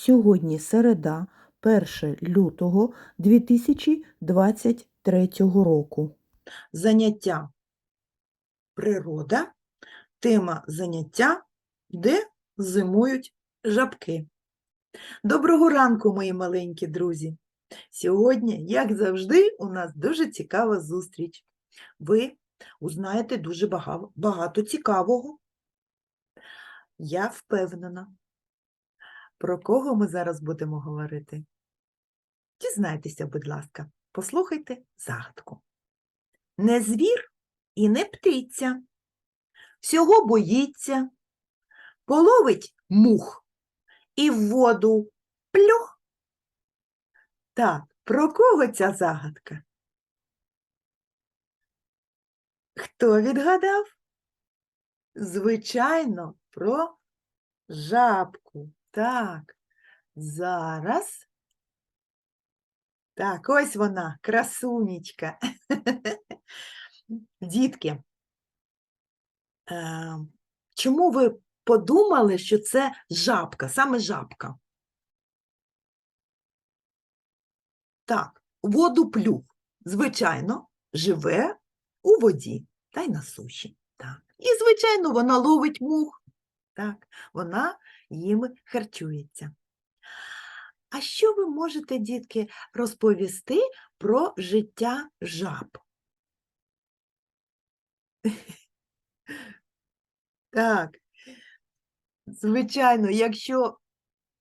Сьогодні середа, 1 лютого 2023 року. Заняття природа, тема заняття, де зимують жабки. Доброго ранку, мої маленькі друзі! Сьогодні, як завжди, у нас дуже цікава зустріч. Ви узнаєте дуже багато цікавого. Я впевнена. Про кого ми зараз будемо говорити? Дізнайтеся, будь ласка, послухайте загадку. Не звір і не птиця, всього боїться, половить мух і в воду плюх. Так, про кого ця загадка? Хто відгадав? Звичайно, про жабку. Так, зараз. Так, ось вона, красунечка. Дітки, е, чому ви подумали, що це жабка, саме жабка? Так, водоплюх, звичайно, живе у воді та й на суші. Так. І, звичайно, вона ловить мух. Так, вона їм харчується. А що ви можете, дітки, розповісти про життя жаб? Так, звичайно, якщо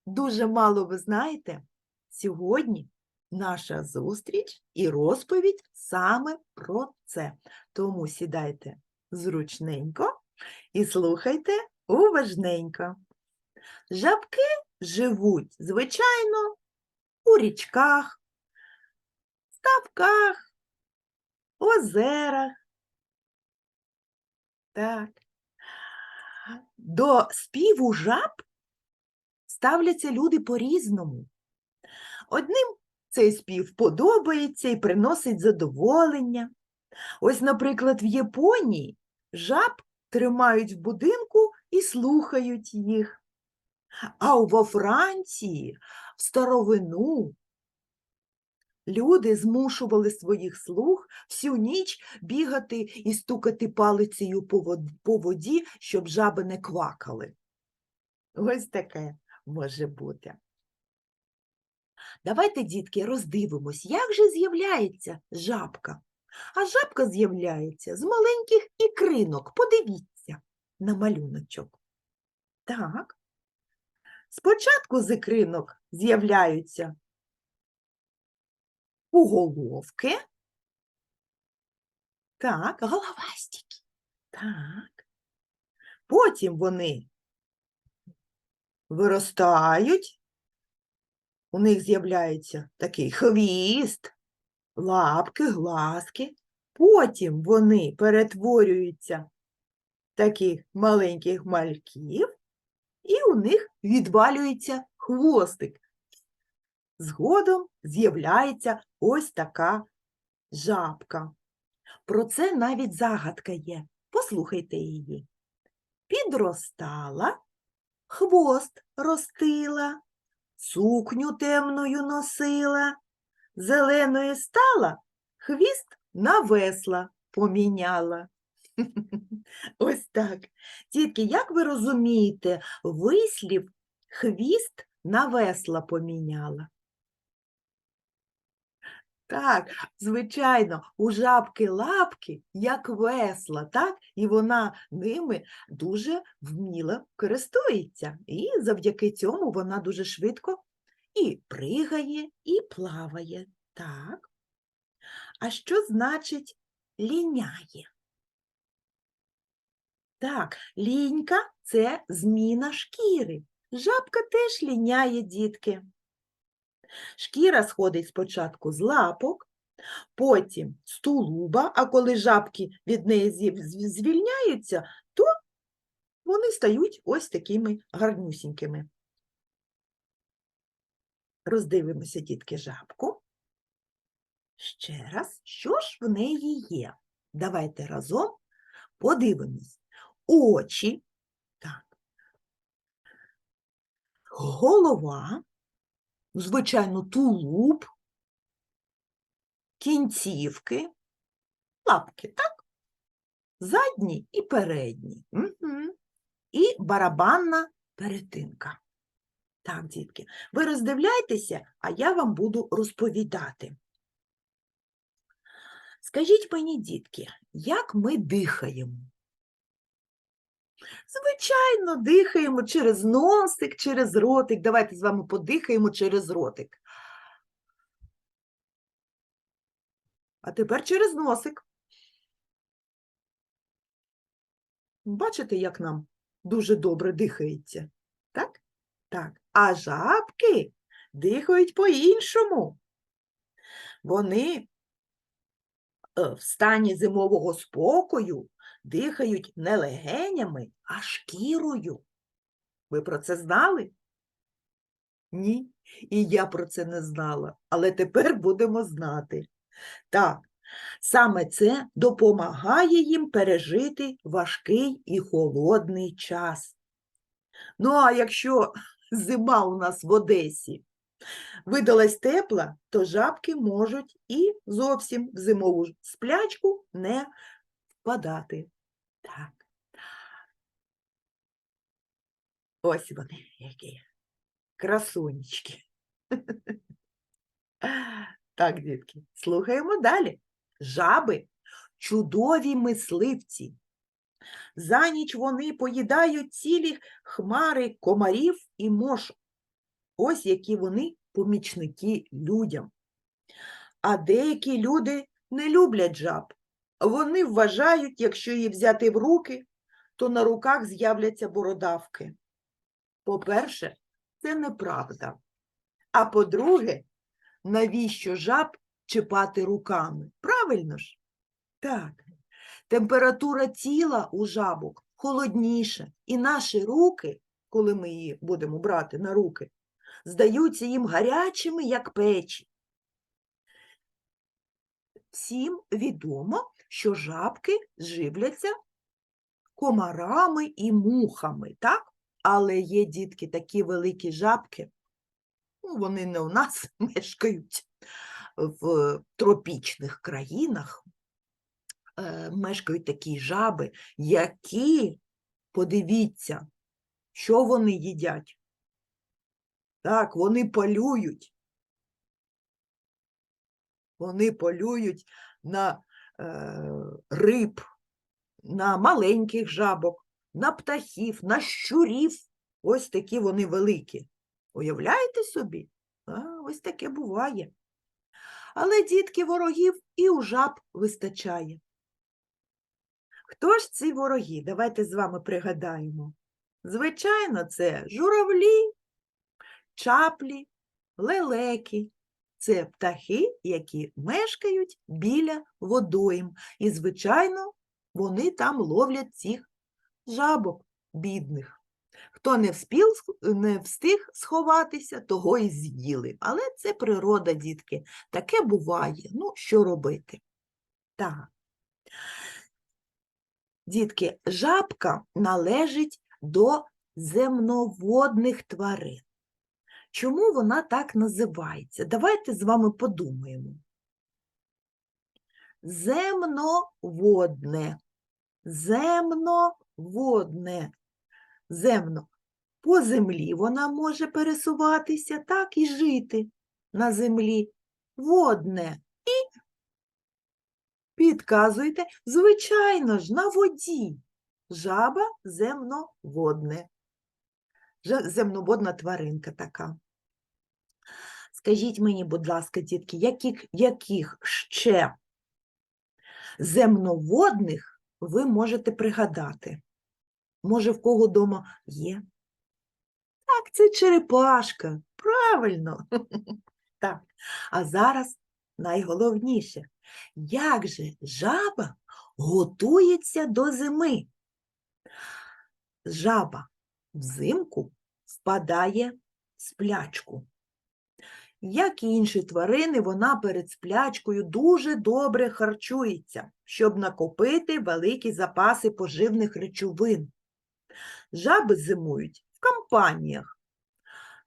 дуже мало ви знаєте, сьогодні наша зустріч і розповідь саме про це. Тому сідайте зручненько і слухайте уважненько. Жабки живуть, звичайно, у річках, ставках, озерах. Так. До співу жаб ставляться люди по-різному. Одним цей спів подобається і приносить задоволення. Ось, наприклад, в Японії жаб тримають в будинку і слухають їх. А во Франції в старовину люди змушували своїх слуг всю ніч бігати і стукати палицею по воді, щоб жаби не квакали. Ось таке може бути. Давайте, дітки, роздивимось, як же з'являється жабка. А жабка з'являється з маленьких ікринок. Подивіться на малюночок. Так. Спочатку з ікринок з'являються уголовки. Так, головастики. Так. Потім вони виростають, у них з'являється такий хвіст, лапки, глазки. Потім вони перетворюються таких маленьких мальків, і у них відвалюється хвостик. Згодом з'являється ось така жабка. Про це навіть загадка є. Послухайте її. Підростала, хвост ростила, сукню темною носила, зеленою стала, хвіст на весла поміняла. Ось так. Дітки, як ви розумієте, вислів хвіст на весла поміняла? Так, звичайно, у жабки лапки, як весла, так? І вона ними дуже вміло користується. І завдяки цьому вона дуже швидко і пригає, і плаває. Так. А що значить ліняє? Так, лінька це зміна шкіри. Жабка теж ліняє, дітки. Шкіра сходить спочатку з лапок, потім з тулуба, а коли жабки від неї звільняються, то вони стають ось такими гарнюсінькими. Роздивимося, дітки, жабку. Ще раз, що ж в неї є? Давайте разом подивимось. Очі, так, голова, звичайно, тулуб, кінцівки, лапки, так? Задні і передні. Угу. І барабанна перетинка. Так, дітки, ви роздивляйтеся, а я вам буду розповідати. Скажіть мені, дітки, як ми дихаємо? Звичайно, дихаємо через носик, через ротик. Давайте з вами подихаємо через ротик. А тепер через носик. Бачите, як нам дуже добре дихається? Так? Так. А жабки дихають по-іншому. Вони е, в стані зимового спокою дихають не легенями, а шкірою. Ви про це знали? Ні, і я про це не знала, але тепер будемо знати. Так, саме це допомагає їм пережити важкий і холодний час. Ну, а якщо зима у нас в Одесі видалась тепла, то жабки можуть і зовсім в зимову сплячку не впадати. Так. Ось вони, які красунечки. Так, дітки, слухаємо далі. Жаби чудові мисливці. За ніч вони поїдають цілі хмари комарів і мошок. Ось які вони помічники людям. А деякі люди не люблять жаб. Вони вважають, якщо її взяти в руки, то на руках з'являться бородавки. По-перше, це неправда. А по-друге, навіщо жаб чіпати руками? Правильно ж? Так. Температура тіла у жабок холодніша, і наші руки, коли ми її будемо брати на руки, здаються їм гарячими, як печі. Всім відомо, що жабки живляться комарами і мухами, так? Але є дітки такі великі жабки, ну, вони не у нас мешкають в тропічних країнах, е, мешкають такі жаби, які, подивіться, що вони їдять. Так, вони полюють. Вони полюють на риб, на маленьких жабок, на птахів, на щурів. Ось такі вони великі. Уявляєте собі? А, ось таке буває. Але дітки ворогів і у жаб вистачає. Хто ж ці вороги? Давайте з вами пригадаємо. Звичайно, це журавлі, чаплі, лелеки. Це птахи, які мешкають біля водойм. І, звичайно, вони там ловлять цих жабок бідних. Хто не вспів, сх- не встиг сховатися, того і з'їли. Але це природа, дітки. Таке буває. Ну, що робити? Так. Дітки, жабка належить до земноводних тварин. Чому вона так називається? Давайте з вами подумаємо. Земноводне. Земноводне. Земно. По землі вона може пересуватися, так і жити на землі. Водне. І підказуйте, звичайно ж, на воді. Жаба земноводне. Земноводна тваринка така. Скажіть мені, будь ласка, дітки, яких, яких ще земноводних ви можете пригадати? Може, в кого вдома є? Так, це черепашка. Правильно. Так. А зараз найголовніше. Як же жаба готується до зими? Жаба взимку впадає в сплячку. Як і інші тварини, вона перед сплячкою дуже добре харчується, щоб накопити великі запаси поживних речовин. Жаби зимують в компаніях.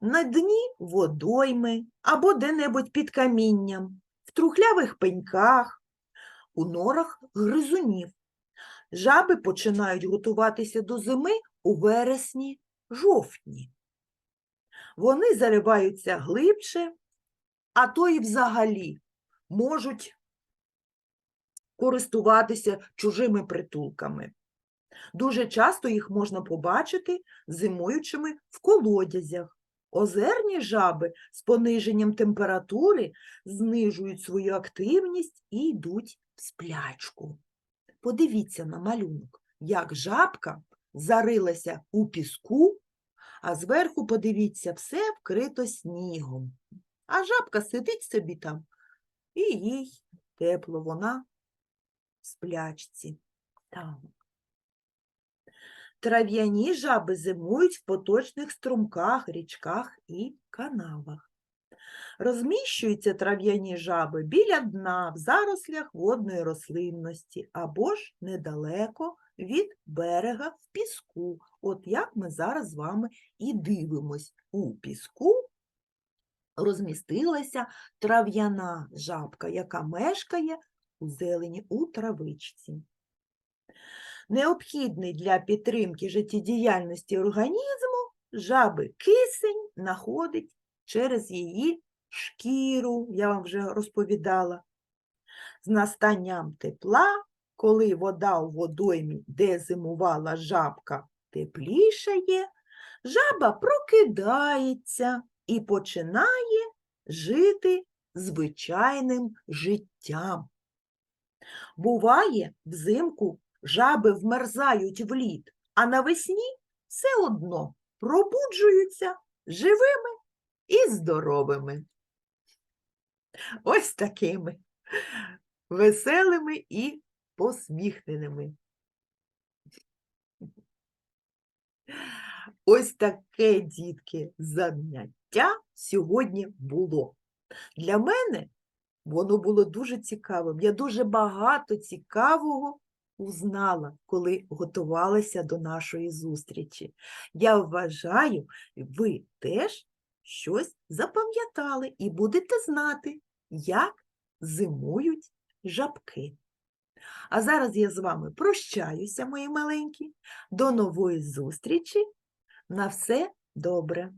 на дні водойми або де-небудь під камінням, в трухлявих пеньках, у норах гризунів. Жаби починають готуватися до зими у вересні-жовтні. Вони зариваються глибше, а то і взагалі можуть користуватися чужими притулками. Дуже часто їх можна побачити зимуючими в колодязях. Озерні жаби з пониженням температури знижують свою активність і йдуть в сплячку. Подивіться на малюнок, як жабка зарилася у піску, а зверху, подивіться, все вкрито снігом. А жабка сидить собі там, і їй тепло, вона в сплячці. Так. Трав'яні жаби зимують в поточних струмках, річках і канавах. Розміщуються трав'яні жаби біля дна в зарослях водної рослинності або ж недалеко від берега в піску. От як ми зараз з вами і дивимось. У піску розмістилася трав'яна жабка, яка мешкає у зелені у травичці. Необхідний для підтримки життєдіяльності організму жаби кисень знаходить через її шкіру, я вам вже розповідала. З настанням тепла, коли вода у водоймі, де зимувала жабка, теплішає, жаба прокидається і починає жити звичайним життям. Буває, взимку жаби вмерзають в лід, а навесні все одно пробуджуються живими і здоровими. Ось такими веселими і посміхненими. Ось таке, дітки, заняття сьогодні було. Для мене воно було дуже цікавим. Я дуже багато цікавого узнала, коли готувалася до нашої зустрічі. Я вважаю, ви теж щось запам'ятали і будете знати, як зимують жабки. А зараз я з вами прощаюся, мої маленькі. До нової зустрічі. На все добре.